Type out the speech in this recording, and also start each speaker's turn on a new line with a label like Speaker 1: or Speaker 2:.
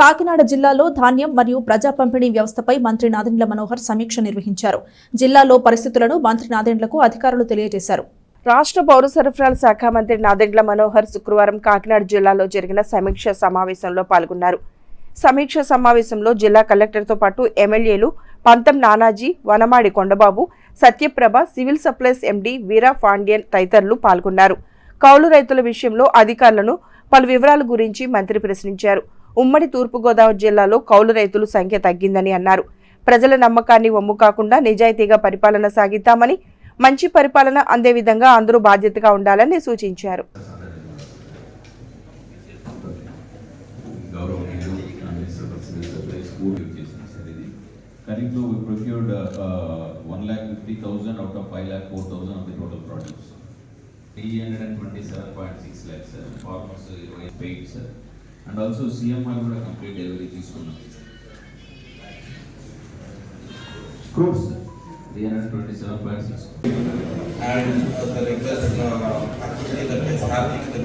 Speaker 1: కాకినాడ జిల్లాలో ధాన్యం మరియు ప్రజా పంపిణీ వ్యవస్థపై మంత్రి నాదెండ్ల మనోహర్ సమీక్ష నిర్వహించారు. జిల్లాలో పరిస్థితులను మంత్రి నాదెండ్లకు అధికారులు తెలియజేశారు.
Speaker 2: రాష్ట్ర పౌర సరఫరాల శాఖ మంత్రి నాదెండ్ల మనోహర్ శుక్రవారం కాకినాడ జిల్లాలో జరిగిన సమీక్ష సమావేశంలో పాల్గొన్నారు. సమీక్ష సమావేశంలో జిల్లా కలెక్టర్తో పాటు ఎమ్మెల్యేలు Pantham Nanaji Vanamadi Kondababu Satyaprabha civil supplies MD Veera Pandian తదితరులు పాల్గొన్నారు. కౌలు రైతుల విషయంలో అధికారులను పలు వివరాల గురించి మంత్రి ప్రశ్నించారు. ఉమ్మడి తూర్పుగోదావరి జిల్లాలో కౌలు రైతుల సంఖ్య తగ్గిందని అన్నారు. ప్రజల నమ్మకాన్ని వమ్ము కాకుండా నిజాయితీగా పరిపాలన సాగిద్దామని మంచి పరిపాలన అందే విధంగా అందరూ బాధ్యతగా ఉండాలని సూచించారు.
Speaker 3: ఖరీఫ్లో we procured one lakh fifty thousand out of five lakh four thousand of the total produce three hundred and twenty seven point six lakhs sir farmers ఇరవై paid sir and also CMR కూడా complete delivery తీసుకున్నాం. Crores three hundred twenty seven point six
Speaker 4: and the regular activity that is happening in